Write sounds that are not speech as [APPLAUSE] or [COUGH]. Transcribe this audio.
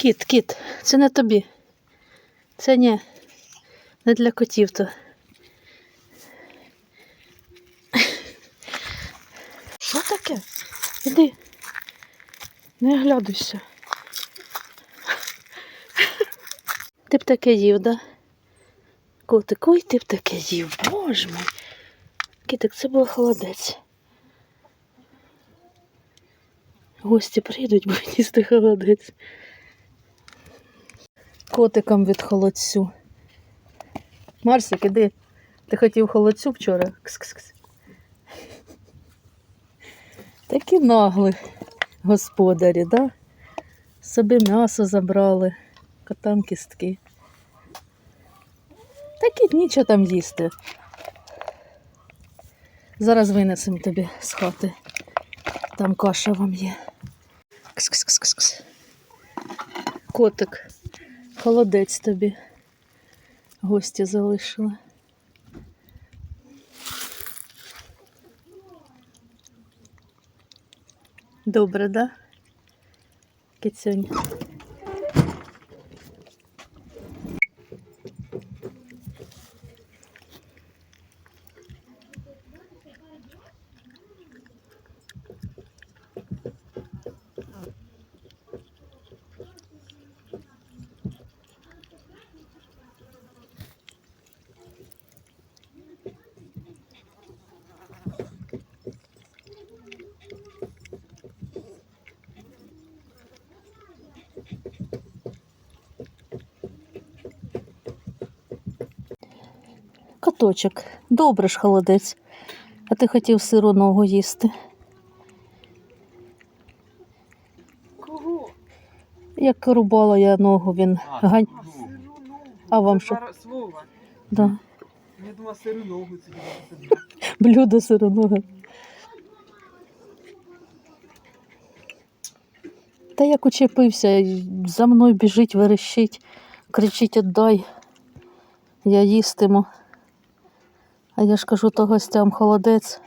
Кіт, кіт, це не тобі. Це не, не для котів то. Що таке? Іди. Не оглядуйся. Ти б таке їв, да? Котик, ой, ти б таке їв, боже мой. Кітик, це був холодець. Гості прийдуть, будуть їсти холодець. Котикам від холодцю. Марсик, іди. Ти хотів холодцю вчора? Кс-кс-кс. Такі нагли господарі, да? Собі м'ясо забрали, котам кістки. Такі нічого там їсти. Зараз винесемо тобі з хати. Там каша вам є. Кс-кс-кс-кс. Котик, холодець тобі. Гості залишили. Добре, да? Кицюнь. Коточок, добре ж холодець. А ти хотів сиру ногу їсти. Кого? Як рубала я ногу, він гань. А вам що? Пара- Слово. Да. Я думала, сиру ногу посадити. [LAUGHS] Блюдо сиронога. Та як учепився, за мною біжить, верещить, кричить отдай. Я їстиму. А я ж кажу то гостям холодець.